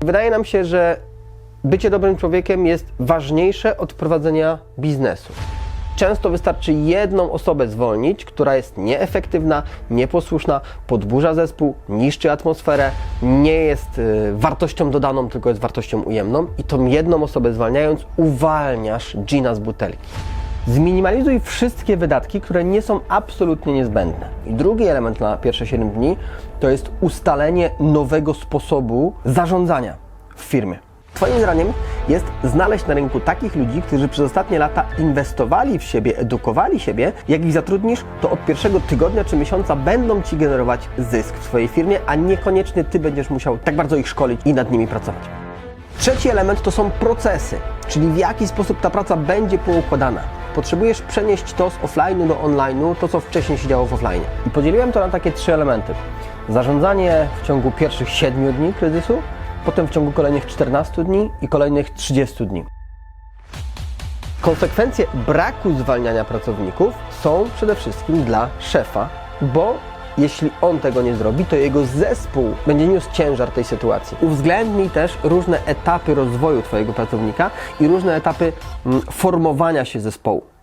Wydaje nam się, że bycie dobrym człowiekiem jest ważniejsze od prowadzenia biznesu. Często wystarczy jedną osobę zwolnić, która jest nieefektywna, nieposłuszna, podburza zespół, niszczy atmosferę, nie jest y, wartością dodaną, tylko jest wartością ujemną i tą jedną osobę zwalniając uwalniasz gina z butelki. Zminimalizuj wszystkie wydatki, które nie są absolutnie niezbędne. I drugi element na pierwsze 7 dni to jest ustalenie nowego sposobu zarządzania w firmie. Twoim zadaniem jest znaleźć na rynku takich ludzi, którzy przez ostatnie lata inwestowali w siebie, edukowali siebie. Jak ich zatrudnisz, to od pierwszego tygodnia czy miesiąca będą ci generować zysk w swojej firmie, a niekoniecznie ty będziesz musiał tak bardzo ich szkolić i nad nimi pracować. Trzeci element to są procesy, czyli w jaki sposób ta praca będzie poukładana. Potrzebujesz przenieść to z offline'u do online'u, to co wcześniej się działo w offline. I podzieliłem to na takie trzy elementy. Zarządzanie w ciągu pierwszych 7 dni kryzysu, potem w ciągu kolejnych 14 dni i kolejnych 30 dni. Konsekwencje braku zwalniania pracowników są przede wszystkim dla szefa, bo jeśli on tego nie zrobi, to jego zespół będzie niósł ciężar tej sytuacji. Uwzględnij też różne etapy rozwoju Twojego pracownika i różne etapy mm, formowania się zespołu.